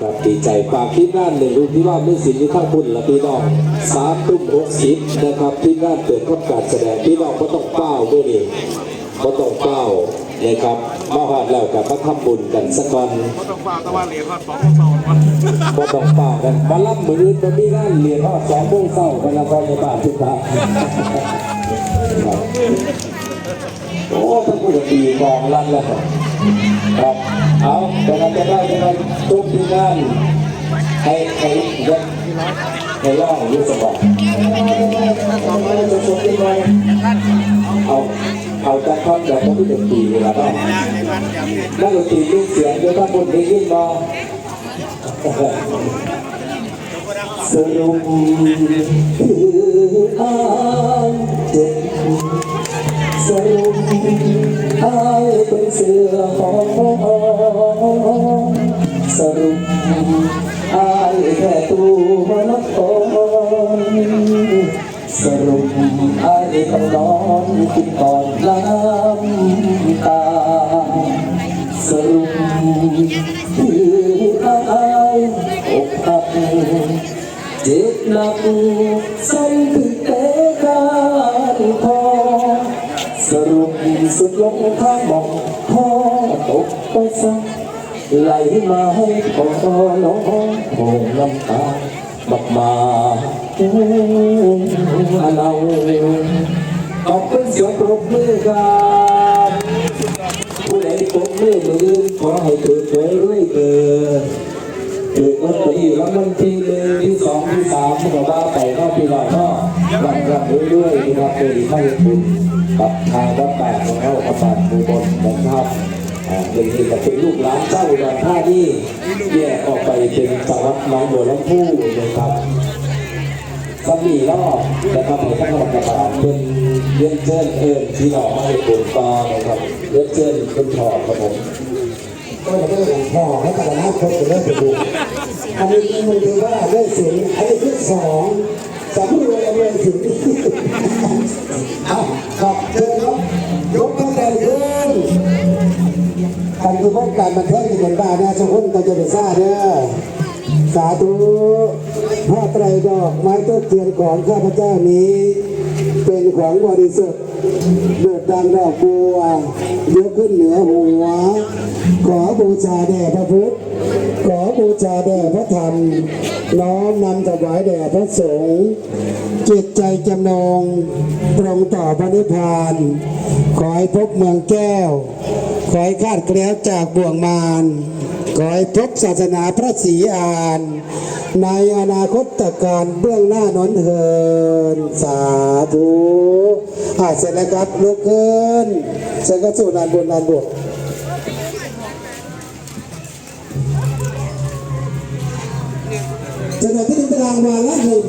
ครับดีใจฝากที่งานหนึ่งรูปที่ว่าไม่สินที่ข้างบุญละพี่น้องสามทุ่มหกสิบนะครับที่งานเปิดรับการแสดงพี่น้องก็ต้องเป้าด้วยนี่ก็ต้องเป้านะครับมาหอดแล้วกับมาทำบุญกันสักก่อนก็ต้องฝากตะวันเหรียญว่าสองสองวันก็ต้องเป้ากันมาล่ำมืออื่นมามีงานเหรียนว่าสองโมงเช้ากันละครในบ้านทุกท่านครับ โอ้ท่านผู้ดีกองลั่นแล้วครับครับเอาแต่เราจะได้จะได้ทุกที่งานให้ให้เด็กในร่องยุสบอกเอาเอาจากท่อนแบบพวกที่เด็กตีเวลาบ้างนั่งดนตรีลูกเสียงเดี๋ยวถ้าบนได้ยินมาสรุปคืออา อายเป็นเสือหองสรุปอายแค่ตัวนักโอนสรุปอายต้องนอนกินก่อนน้ำตา สรุปคืออายอกหักเจ็บหนักสั่นถึง ลงทางหมองพอตกไปสักไหลมาให้พ่อน้องโผงน้ำตาบักมาเอ้ยเราขอบคุณเสียงปรบมือครับผู้ใดปรบมือมือขอให้ถือเผยด้วยเกิด ถือลอตเตอรี่รางวัลที่หนึ่งที่สองที่สามก็ว่าไปนอกปีหลังเนาะรับรับเรื่อยๆนะครับเป็นไม่คุณกับทางวัดแปดของเราประสาทมูบนนะครับอ่าเป็นที่กับเป็นลูกหลานเจ้าดอนท่านี่แยกออกไปเป็นจังหวัดหน้องบัวลำพูนะครับสมีรอบนะครับให้ท่านกรรมการเป็นเลี้ยงเชิญเอิญที่เราไมาให้ปลูกต่อนะครับเลี้ยงเชิญคุณพ่อครับผม ก็จะได้หลวงพ่อให้กับนาคตจะได้ไปดูอันนี้มันคือว่าได้เสียงอันนี้คือสองสามรวยเอาเลยถึงเอาขอบเชิญครับยกตั้งแต่ขึ้นการคือพวกการบันเทิงที่เป็นบ้านนะทุกคนก็จะได้ทราบเด้อสาธุผ้าไตรดอกไม้ต้นเทียนของข้าพเจ้านี้ เป็นของบริสุทธิ์เดือดดังดอกบัวยกขึ้นเหนือหัว บูชาแด่พระพุทธ ขอบูชาแด่พระธรรม น้อมนำถวายแด่พระสงฆ์จิตใจจำนงตรงต่อพระนิพพาน ขอให้พบเมืองแก้ว ขอให้คาดเกลียวจากบ่วงมารขอให้พบศาสนาพระศรีอาน ในอนาคตการเบื้องหน้านนเทิน สาธุอาเสร็จแล้วครับลุกขึ้นเสร็จก็สู่ลานบนลานบวก จะหน่อยที่หนึ่งตารางวาละหนึ่ง